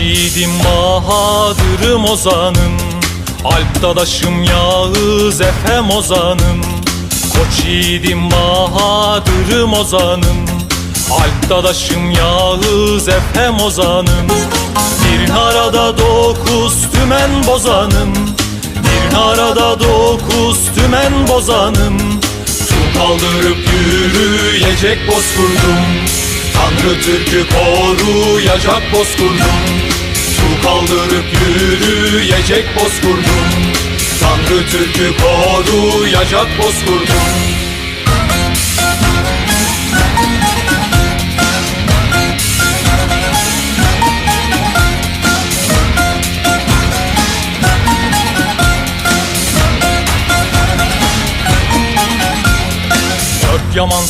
yiğidim Bahadır'ım ozanım Alp dadaşım Yağız Efem ozanım Koç yiğidim Bahadır'ım ozanım Alp dadaşım Yağız Efem ozanım Bir harada dokuz tümen bozanım Bir harada dokuz tümen bozanım Su kaldırıp yürüyecek bozkurdum Atatürk'ü koruyacak bozkurdun. Su kaldırıp yürüyecek bozkurdun. Tanrı Türk'ü koruyacak bozkurdun. Dört yaman